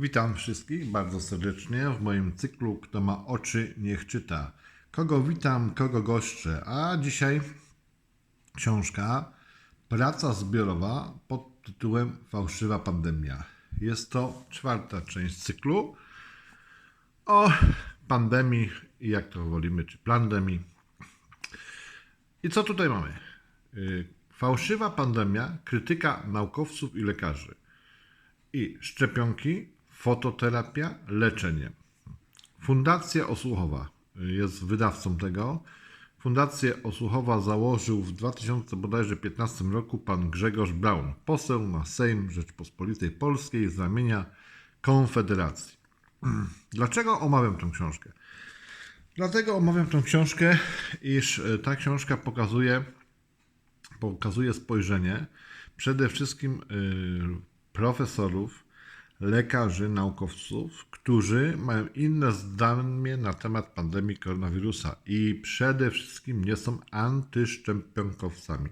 Witam wszystkich bardzo serdecznie w moim cyklu Kto ma oczy, niech czyta. Kogo witam, kogo goszczę. A dzisiaj książka Praca zbiorowa pod tytułem Fałszywa pandemia. Jest to czwarta część cyklu o pandemii i jak to wolimy, czy plandemii. I co tutaj mamy? Y, Fałszywa pandemia, krytyka naukowców i lekarzy i szczepionki, fototerapia, leczenie. Fundacja Osłuchowa jest wydawcą tego. Fundację Osłuchowa założył w 2015 roku pan Grzegorz Braun, poseł na Sejm Rzeczpospolitej Polskiej z ramienia Konfederacji. Dlaczego omawiam tę książkę? Dlatego omawiam tę książkę, iż e, ta książka pokazuje, pokazuje spojrzenie przede wszystkim y, profesorów, lekarzy, naukowców, którzy mają inne zdanie na temat pandemii koronawirusa i przede wszystkim nie są antyszczepionkowcami.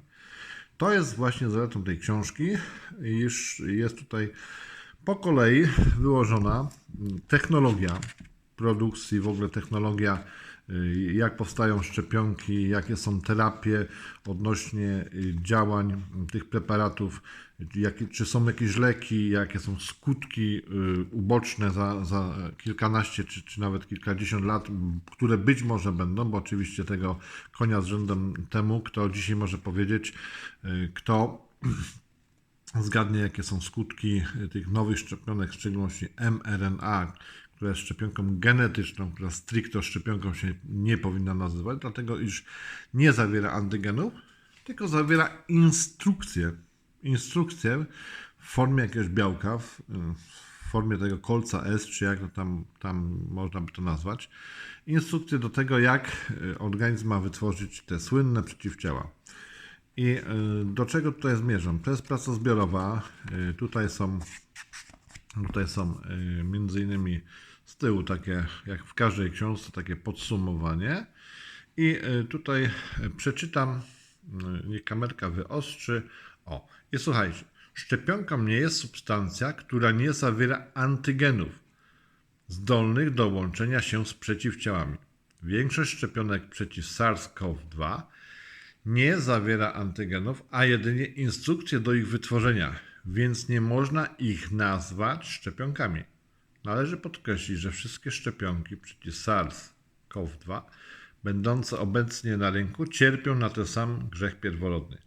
To jest właśnie zaletą tej książki, iż jest tutaj po kolei wyłożona technologia produkcji, w ogóle technologia, jak powstają szczepionki, jakie są terapie odnośnie y, działań tych preparatów, jakie, czy są jakieś leki, jakie są skutki y, uboczne za, za kilkanaście czy, czy nawet kilkadziesiąt lat, które być może będą, bo oczywiście tego konia z rzędem temu, kto dzisiaj może powiedzieć, kto zgadnie, jakie są skutki tych nowych szczepionek, w szczególności mRNA, która jest szczepionką genetyczną, która stricte szczepionką się nie powinna nazywać, dlatego iż nie zawiera antygenów, tylko zawiera instrukcję, instrukcję w formie jakiegoś białka, w, formie tego kolca S, czy jak to tam, tam można by to nazwać, instrukcję do tego, jak organizm ma wytworzyć te słynne przeciwciała. I y, do czego tutaj zmierzam? To jest praca zbiorowa. Y, tutaj są, tutaj są między innymi z tyłu takie, jak w każdej książce, takie podsumowanie. I tutaj przeczytam, niech kamerka wyostrzy. O, i słuchajcie, szczepionką nie jest substancja, która nie zawiera antygenów zdolnych do łączenia się z przeciwciałami. Większość szczepionek przeciw SARS-CoV-2 nie zawiera antygenów, a jedynie instrukcje do ich wytworzenia, więc nie można ich nazwać szczepionkami. Należy podkreślić, że wszystkie szczepionki przeciw SARS-CoV-2 będące obecnie na rynku cierpią na ten sam grzech pierworodny.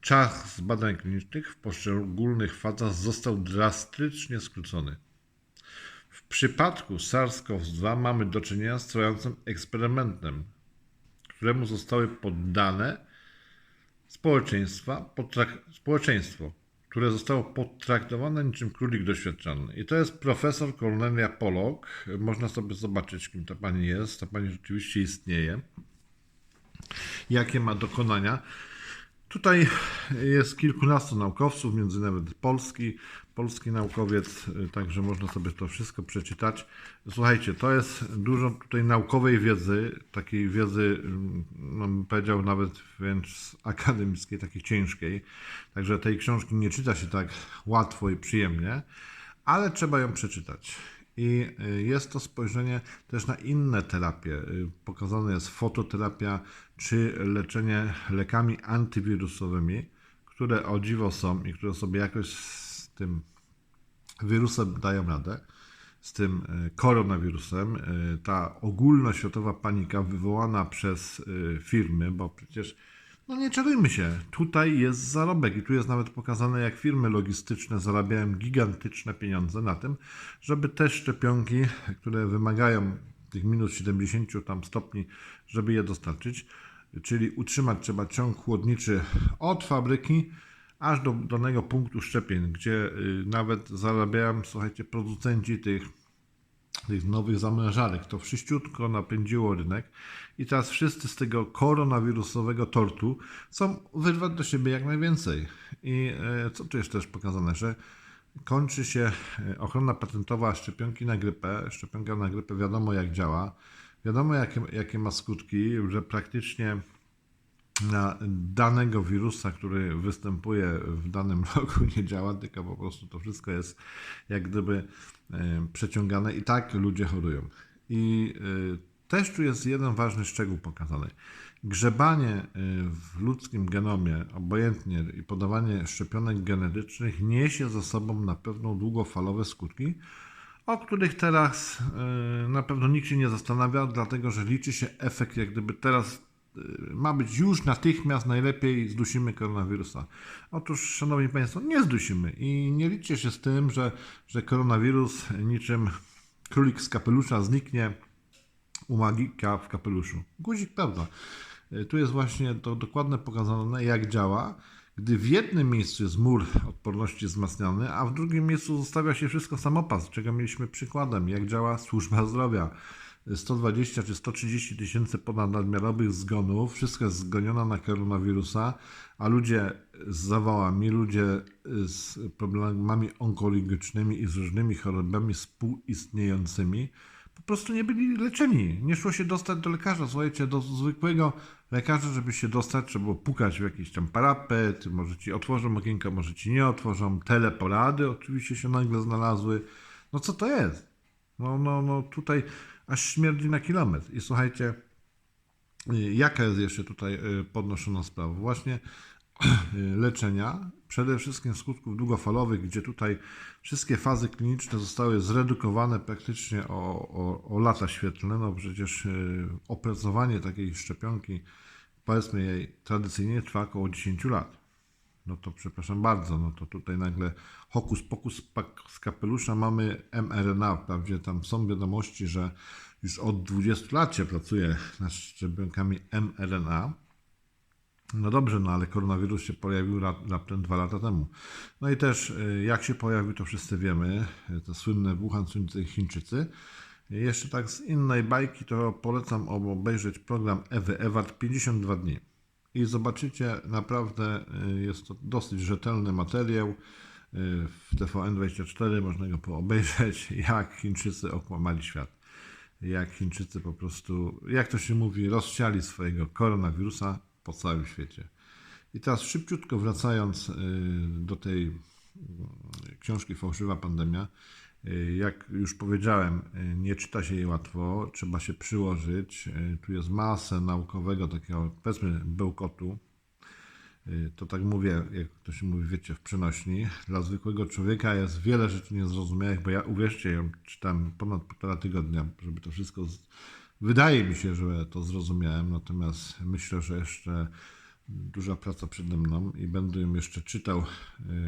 Czas badań klinicznych w poszczególnych fazach został drastycznie skrócony. W przypadku SARS-CoV-2 mamy do czynienia z trwającym eksperymentem, któremu zostały poddane społeczeństwa, społeczeństwo, które zostało potraktowane niczym królik doświadczalny. I to jest profesor Kornelia Polok. Można sobie zobaczyć, kim ta pani jest. Ta pani rzeczywiście istnieje. Jakie ma dokonania. Tutaj jest kilkunastu naukowców, między nawet polski, polski naukowiec, także można sobie to wszystko przeczytać. Słuchajcie, to jest dużo tutaj naukowej wiedzy, takiej wiedzy, no bym powiedział nawet wręcz akademickiej, takiej ciężkiej. Także tej książki nie czyta się tak łatwo i przyjemnie, ale trzeba ją przeczytać. I y, jest to spojrzenie też na inne terapie. Y, pokazana jest fototerapia czy leczenie lekami antywirusowymi, które o dziwo są i które sobie jakoś tym wirusem dają radę, z tym y, koronawirusem. Ta ogólnoświatowa panika wywołana przez firmy, bo przecież no nie czarujmy się, tutaj jest zarobek i tu jest nawet pokazane, jak firmy logistyczne zarabiają gigantyczne pieniądze na tym, żeby te szczepionki, które wymagają tych minus 70 tam stopni, żeby je dostarczyć, czyli utrzymać trzeba ciąg chłodniczy od fabryki aż do danego punktu szczepień, gdzie y, nawet zarabiają, słuchajcie, producenci tych tych nowych zamrażarek. To wszyściutko napędziło rynek i teraz wszyscy z tego koronawirusowego tortu chcą wyrwać do siebie jak najwięcej. I e, co tu jest też pokazane, że kończy się e, ochrona patentowa szczepionki na grypę. Szczepionka na grypę wiadomo jak działa, wiadomo jakie, jakie ma skutki, że praktycznie na danego wirusa, który występuje w danym roku nie działa, tylko po prostu to wszystko jest jak gdyby e, przeciągane i tak ludzie chorują. I e, też tu jest jeden ważny szczegół pokazany. Grzebanie e, w ludzkim genomie, obojętnie i podawanie szczepionek genetycznych niesie ze sobą na pewno długofalowe skutki, o których teraz na pewno nikt się nie zastanawia, dlatego że liczy się efekt, jak gdyby teraz ma być już natychmiast najlepiej zdusimy koronawirusa. Otóż, Szanowni Państwo, nie zdusimy i nie liczcie się z tym, że, że koronawirus niczym królik z kapelusza zniknie u magika w kapeluszu. Guzik, prawda. E, Tu jest właśnie to dokładnie pokazane, jak działa, gdy w jednym miejscu jest mur odporności wzmacniany, a w drugim miejscu zostawia się wszystko samopas, czego mieliśmy przykładem, jak działa służba zdrowia. 120 czy 130 tysięcy ponadnadmiarowych zgonów, wszystko jest zgonione na koronawirusa, a ludzie z zawałami, ludzie z problemami onkologicznymi i z różnymi chorobami współistniejącymi po prostu nie byli leczeni. Nie szło się dostać do lekarza. Słuchajcie, do zwykłego lekarza, żeby się dostać, trzeba było pukać w jakiś tam parapet, może ci otworzą okienko, może ci nie otworzą. Teleporady oczywiście się nagle znalazły. No co to jest? No, no, no tutaj aż śmierdzi na kilometr. I słuchajcie, y, jaka jest jeszcze tutaj y, podnoszona sprawa? Właśnie y, leczenia, przede wszystkim skutków długofalowych, gdzie tutaj wszystkie fazy kliniczne zostały zredukowane praktycznie o, o, o lata świetlne. No przecież opracowanie takiej szczepionki, powiedzmy jej tradycyjnie trwa około 10 lat. No to przepraszam bardzo, no to tutaj nagle hokus pokus z kapelusza mamy mRNA. Wprawdzie tam są wiadomości, że już od 20 lat się pracuje nad szczepionkami mRNA. No dobrze, no ale koronawirus się pojawił rap- raptem dwa lata temu. No i też y, jak się pojawił, to wszyscy wiemy. Y, To słynne Wuhan, słynne Chińczycy. Jeszcze tak z innej bajki to polecam obejrzeć program Ewy Ewart 52 dni. I zobaczycie, naprawdę y, jest to dosyć rzetelny materiał. Y, W TVN24 można go poobejrzeć, jak Chińczycy okłamali świat. Jak Chińczycy po prostu, jak to się mówi, rozsiali swojego koronawirusa po całym świecie. I teraz szybciutko wracając y, do tej książki Fałszywa Pandemia, jak już powiedziałem, y, nie czyta się jej łatwo, trzeba się przyłożyć. Y, Tu jest masę naukowego takiego, powiedzmy, bełkotu. Y, To tak mówię, jak to się mówi, wiecie, w przenośni. Dla zwykłego człowieka jest wiele rzeczy niezrozumiałych, bo ja, uwierzcie, ją czytam ponad półtora tygodnia, żeby to wszystko... Z... Wydaje mi się, że to zrozumiałem, natomiast myślę, że jeszcze duża praca przede mną i będę ją jeszcze czytał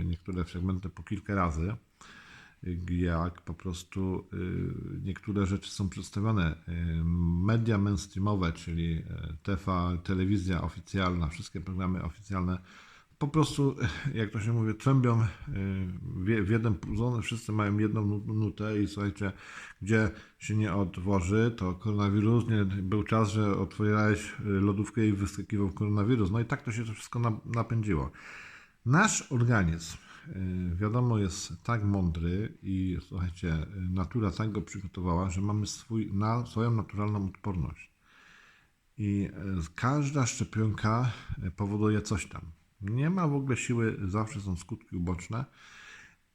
y, niektóre fragmenty po kilka razy, y, jak po prostu y, niektóre rzeczy są przedstawione. Y, Media mainstreamowe, czyli y, TV, telewizja oficjalna, wszystkie programy oficjalne po prostu, jak to się mówi, trębią y, w jeden puzon, wszyscy mają jedną nu- nutę i słuchajcie, gdzie się nie odwoży, to koronawirus, nie, był czas, że otwierałeś y, lodówkę i wyskakiwał koronawirus. No i tak to się to wszystko na- napędziło. Nasz organizm, y, wiadomo, jest tak mądry i słuchajcie, y, natura tak go przygotowała, że mamy swój, na, swoją naturalną odporność. I e, każda szczepionka e, powoduje coś tam. Nie ma w ogóle siły, zawsze są skutki uboczne.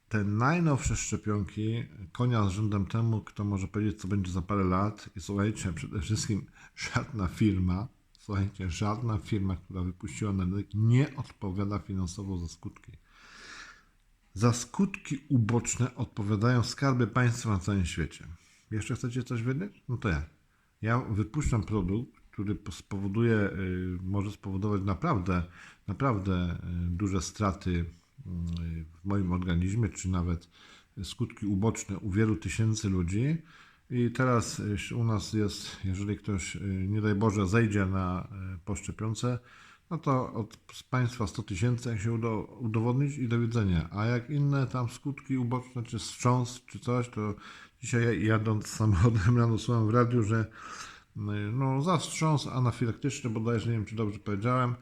Te najnowsze szczepionki, konia z rzędem temu, kto może powiedzieć, co będzie za parę lat. I słuchajcie, przede wszystkim żadna firma, słuchajcie, żadna firma, która wypuściła na rynek, nie odpowiada finansowo za skutki. Za skutki uboczne odpowiadają skarby państwa na całym świecie. Jeszcze chcecie coś wiedzieć? No to ja. Ja wypuszczam produkt, który po- spowoduje, y, może spowodować naprawdę, naprawdę y, duże straty y, w moim organizmie, czy nawet skutki uboczne u wielu tysięcy ludzi. I teraz u nas jest, jeżeli ktoś, nie daj Boże, zejdzie na y, po szczepionce, no to od państwa 100 tysięcy, jak się uda udowodnić i do widzenia. A jak inne tam skutki uboczne, czy wstrząs, czy coś, to dzisiaj jadąc samochodem rano słucham w radiu, że y, no za wstrząs anafilaktyczny, bodajże nie wiem, czy dobrze powiedziałem,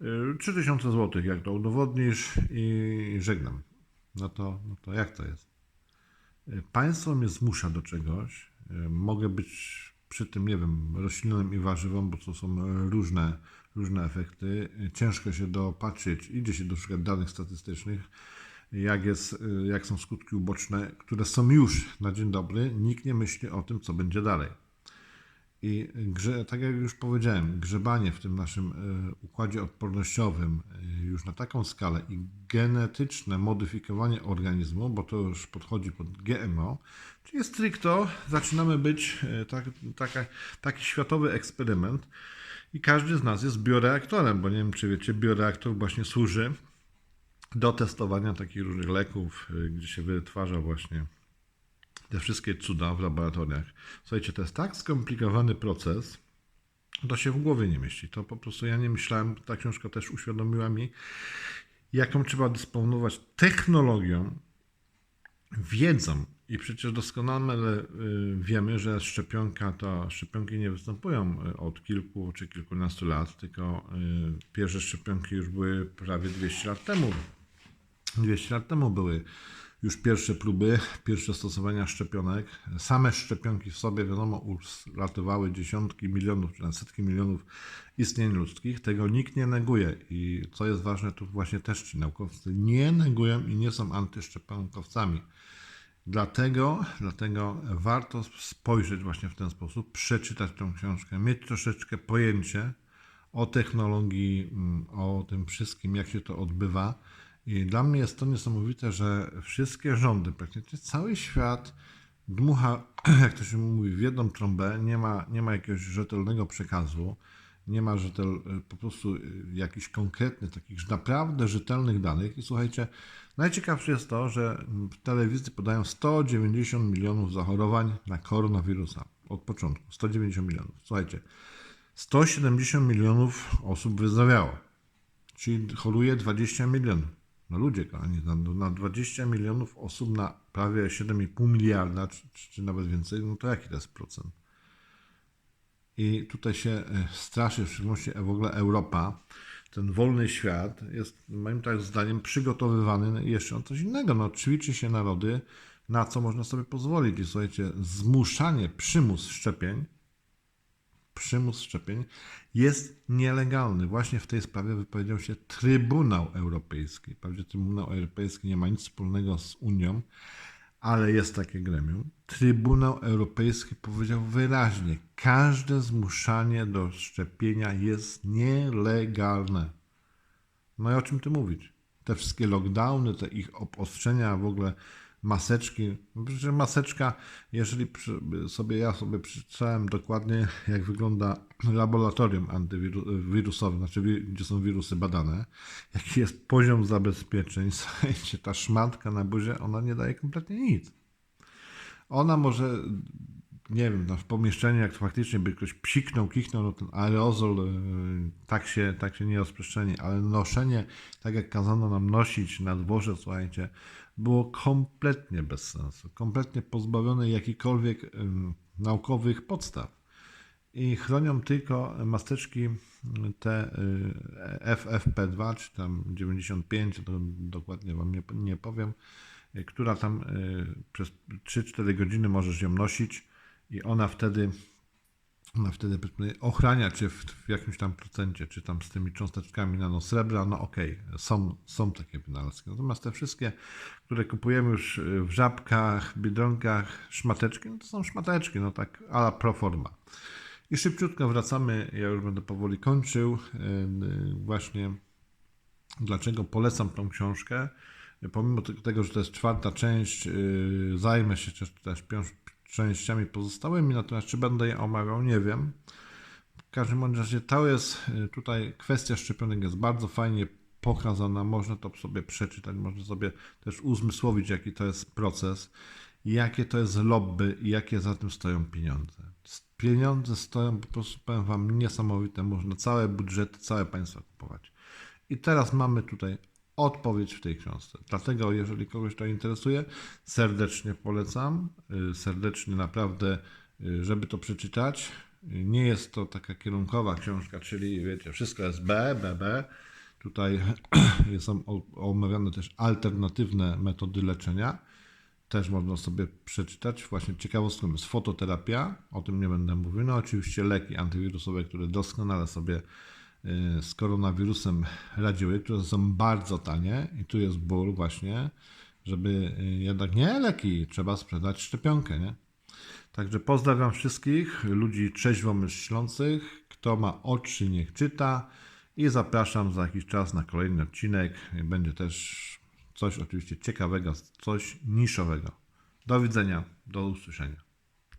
y, 3000 zł, jak to udowodnisz i żegnam. No to, no to jak to jest? Y, Państwo mnie zmusza do czegoś. y, Mogę być przy tym, nie wiem, rośliną i warzywą, bo to są y, różne, różne efekty. Ciężko się dopatrzeć, idzie się do szukać danych statystycznych, jak, jest, jak są skutki uboczne, które są już na dzień dobry. Nikt nie myśli o tym, co będzie dalej. I grze, tak jak już powiedziałem, grzebanie w tym naszym y, układzie odpornościowym y, już na taką skalę i genetyczne modyfikowanie organizmu, bo to już podchodzi pod GMO, czyli stricto zaczynamy być y, tak, taka, taki światowy eksperyment i każdy z nas jest bioreaktorem, bo nie wiem czy wiecie, bioreaktor właśnie służy do testowania takich różnych leków, y, gdzie się wytwarza właśnie te wszystkie cuda w laboratoriach. Słuchajcie, to jest tak skomplikowany proces, to się w głowie nie mieści. To po prostu ja nie myślałem, ta książka też uświadomiła mi, jaką trzeba dysponować technologią, wiedzą. I przecież doskonale y, wiemy, że szczepionka, to szczepionki nie występują y, od kilku czy kilkunastu lat, tylko y, pierwsze szczepionki już były prawie 200 lat temu. 200 lat temu były już pierwsze próby, pierwsze stosowania szczepionek. Same szczepionki w sobie, wiadomo, uratowały dziesiątki milionów, czy setki milionów istnień ludzkich. Tego nikt nie neguje. I co jest ważne, tu właśnie też ci naukowcy nie negują i nie są antyszczepionkowcami. Dlatego, dlatego warto spojrzeć właśnie w ten sposób, przeczytać tą książkę, mieć troszeczkę pojęcie o technologii, mm, o tym wszystkim, jak się to odbywa. I dla mnie jest to niesamowite, że wszystkie rządy, praktycznie cały świat dmucha, jak to się mówi, w jedną trąbę, nie ma, nie ma jakiegoś rzetelnego przekazu, nie ma rzetel, po prostu jakichś konkretnych, takich naprawdę rzetelnych danych. I słuchajcie, najciekawsze jest to, że w telewizji podają 190 milionów zachorowań na koronawirusa od początku. 190 milionów. Słuchajcie, 170 milionów osób wyzdrowiało, czyli choruje 20 milionów. No ludzie, kochani, na, na 20 milionów osób, na prawie 7,5 miliarda, czy, czy, nawet więcej, no to jaki to jest procent? I tutaj się e, straszy, w szczególności w ogóle Europa, ten wolny świat jest moim tak zdaniem przygotowywany jeszcze na coś innego. No, ćwiczy się narody, na co można sobie pozwolić. I słuchajcie, zmuszanie, przymus szczepień przymus szczepień jest nielegalny. Właśnie w tej sprawie wypowiedział się Trybunał Europejski. Wprawdzie Trybunał Europejski nie ma nic wspólnego z Unią, ale jest takie gremium. Trybunał Europejski powiedział wyraźnie: każde zmuszanie do szczepienia jest nielegalne. No i o czym ty mówić? Te wszystkie lockdowny, te ich obostrzenia w ogóle maseczki. Przecież maseczka, jeżeli sobie ja sobie przeczytałem dokładnie, jak wygląda laboratorium antywirusowe, znaczy gdzie są wirusy badane, jaki jest poziom zabezpieczeń, słuchajcie, ta szmatka na buzie, ona nie daje kompletnie nic. Ona może nie wiem, no w pomieszczeniu, jak faktycznie by ktoś psiknął, kichnął, no ten aerozol yy, tak, się, tak się nie rozprzestrzeni, ale noszenie, tak jak kazano nam nosić na dworze, słuchajcie, było kompletnie bez sensu, kompletnie pozbawione jakichkolwiek naukowych podstaw. I chronią tylko maseczki te yy, FFP2, czy tam 95, to dokładnie Wam nie, nie powiem, która tam przez 3-4 godziny możesz ją nosić i ona wtedy, ona wtedy ochrania cię w, w, jakimś tam procencie, czy tam z tymi cząsteczkami nanosrebra, no okej, okay, są, są takie wynalazki. Natomiast te wszystkie, które kupujemy już w żabkach, biedronkach, szmateczki, no to są szmateczki, no tak ala pro forma. I szybciutko wracamy, ja już będę powoli kończył, właśnie dlaczego polecam tą książkę. Pomimo tego, że to jest czwarta część, y, zajmę się też, też częściami pozostałymi, natomiast czy będę je omawiał, nie wiem. W każdym razie to jest y, tutaj kwestia szczepionek jest bardzo fajnie pokazana, można to sobie przeczytać, można sobie też uzmysłowić, jaki to jest proces, jakie to jest lobby i jakie za tym stoją pieniądze. Pieniądze stoją po prostu, powiem Wam, niesamowite, można całe budżety, całe państwa kupować. I teraz mamy tutaj odpowiedź w tej książce. Dlatego, jeżeli kogoś to interesuje, serdecznie polecam. Y, serdecznie naprawdę, y, żeby to przeczytać. Nie jest to taka kierunkowa książka, czyli wiecie, wszystko jest B, B, B. Tutaj są omawiane też alternatywne metody leczenia. Też można sobie przeczytać. Właśnie ciekawostką jest fototerapia, o tym nie będę mówił. No oczywiście leki antywirusowe, które doskonale sobie z koronawirusem radziły, które są bardzo tanie i tu jest ból właśnie, żeby y, jednak nie leki, trzeba sprzedać szczepionkę, nie? Także pozdrawiam wszystkich ludzi trzeźwo myślących. Kto ma oczy, niech czyta. I zapraszam za jakiś czas na kolejny odcinek. Będzie też coś oczywiście ciekawego, coś niszowego. Do widzenia, do usłyszenia.